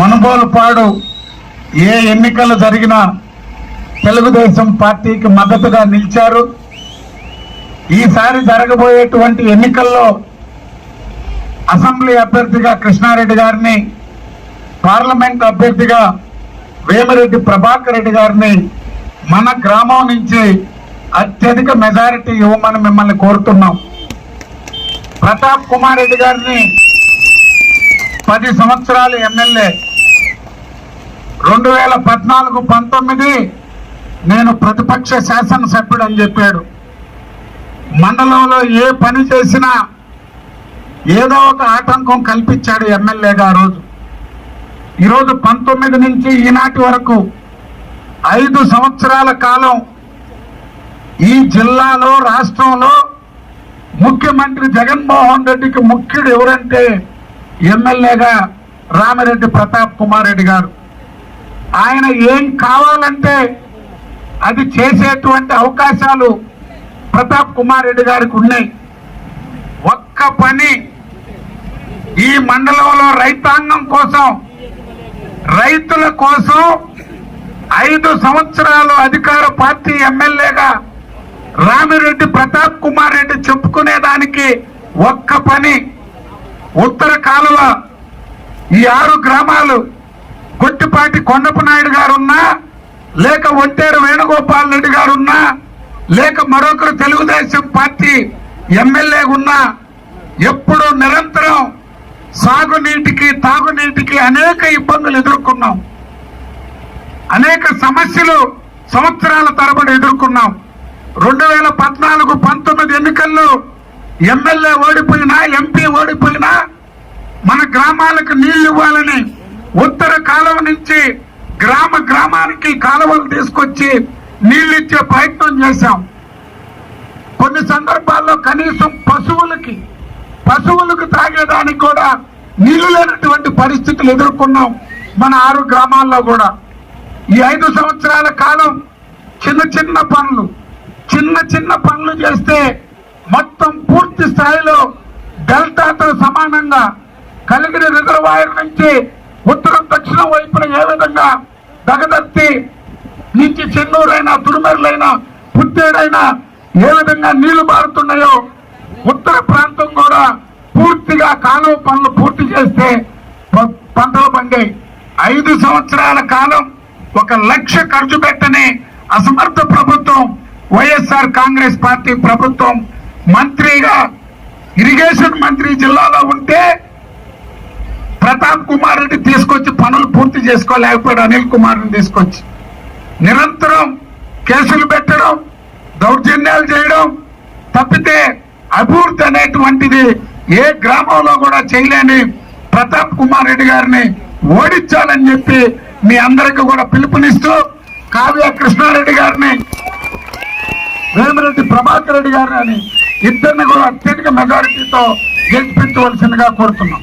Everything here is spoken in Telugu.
మనుగోలుపాడు ఏ ఎన్నికలు జరిగినా తెలుగుదేశం పార్టీకి మద్దతుగా నిలిచారు. ఈసారి జరగబోయేటువంటి ఎన్నికల్లో అసెంబ్లీ అభ్యర్థిగా కృష్ణారెడ్డి గారిని పార్లమెంట్ అభ్యర్థిగా వేమిరెడ్డి ప్రభాకర్ రెడ్డి గారిని మన గ్రామం నుంచి అత్యధిక మెజారిటీ ఇవ్వమని మిమ్మల్ని కోరుతున్నాం. ప్రతాప్ కుమార్ రెడ్డి గారిని పది సంవత్సరాలు ఎమ్మెల్యే రెండు వేల పద్నాలుగు పంతొమ్మిది నేను ప్రతిపక్ష శాసనసభ్యుడు అని చెప్పాడు. మండలంలో ఏ పని చేసినా ఏదో ఒక ఆటంకం కల్పించాడు ఎమ్మెల్యేగా ఆ రోజు. ఈరోజు పంతొమ్మిది నుంచి ఈనాటి వరకు ఐదు సంవత్సరాల కాలం ఈ జిల్లాలో రాష్ట్రంలో ముఖ్యమంత్రి జగన్మోహన్ రెడ్డికి ముఖ్యుడు ఎవరంటే ఎమ్మెల్యేగా రామిరెడ్డి ప్రతాప్ కుమార్ రెడ్డి గారు. ఆయన ఏం కావాలంటే అది చేసేటువంటి అవకాశాలు ప్రతాప్ కుమార్ రెడ్డి గారికి ఉన్నాయి. ఒక్క పని ఈ మండలంలో రైతాంగం కోసం రైతుల కోసం ఐదు సంవత్సరాలు అధికార పార్టీ ఎమ్మెల్యేగా రామిరెడ్డి ప్రతాప్ కుమార్ రెడ్డి చెప్పుకునేదానికి ఒక్క పని. ఉత్తర కాలువ ఈ ఆరు గ్రామాలు కొట్టిపాటి కొండపు నాయుడు గారున్నా లేక ఒంటేరు వేణుగోపాల్ రెడ్డి గారున్నా లేక మరొకరు తెలుగుదేశం పార్టీ ఎమ్మెల్యే ఉన్నా ఎప్పుడు నిరంతరం సాగునీటికి తాగునీటికి అనేక ఇబ్బందులు ఎదుర్కొన్నాం. అనేక సమస్యలు సంవత్సరాల తరబడి ఎదుర్కొన్నాం. రెండు వేల పద్నాలుగు పంతొమ్మిది ఎన్నికల్లో ఎమ్మెల్యే ఓడిపోయినా ఎంపీ ఓడిపోయినా మన గ్రామాలకు నీళ్ళు ఇవ్వాలని ఉత్తర కాలువ నుంచి గ్రామ గ్రామానికి కాలువలు తీసుకొచ్చి నీళ్ళిచ్చే ప్రయత్నం చేశాం. కొన్ని సందర్భాల్లో కనీసం పశువులకి పశువులకు తాగేదానికి కూడా నీళ్ళు లేనటువంటి పరిస్థితులు ఎదుర్కొన్నాం మన ఆరు గ్రామాల్లో కూడా. ఈ ఐదు సంవత్సరాల కాలం చిన్న చిన్న పనులు చిన్న చిన్న పనులు చేస్తే మొత్తం పూర్తి స్థాయిలో డెల్టాతో సమానంగా కలిగిన రిజర్వాయర్ నుంచి ఉత్తరం దక్షిణం వైపున ఏ విధంగా దగదత్తి నుంచి చెన్నూరైనా తురుమెరులైనా పుత్తేడైనా ఏ విధంగా నీళ్ళు మారుతున్నాయో ఉత్తర ప్రాంతం కూడా పూర్తిగా కాలువ పనులు పూర్తి చేస్తే ప- పంటలు పండే ఐదు సంవత్సరాల కాలం ఒక లక్ష ఖర్చు పెట్టని అసమర్థ ప్రభుత్వం వైఎస్ఆర్ కాంగ్రెస్ పార్టీ ప్రభుత్వం మంత్రిగా ఇరిగేషన్ మంత్రి జిల్లాలో ఉంటే ప్రతాప్ కుమార్ రెడ్డి తీసుకొచ్చి పనులు పూర్తి చేసుకోలేకపోయాడు అనిల్ కుమార్ తీసుకొచ్చి. నిరంతరం కేసులు పెట్టడం దౌర్జన్యాలు చేయడం తప్పితే అభివృద్ధి అనేటువంటిది ఏ గ్రామంలో కూడా చేయలేని ప్రతాప్ కుమార్ రెడ్డి గారిని ఓడించాలని చెప్పి మీ అందరికీ కూడా పిలుపునిస్తూ కావ్య కృష్ణారెడ్డి గారిని వేమిరెడ్డి ప్రభాకర్ రెడ్డి గారిని ఇద్దరిని కూడా అత్యధిక మెజారిటీతో గెలిపించవలసిందిగా కోరుతున్నాం.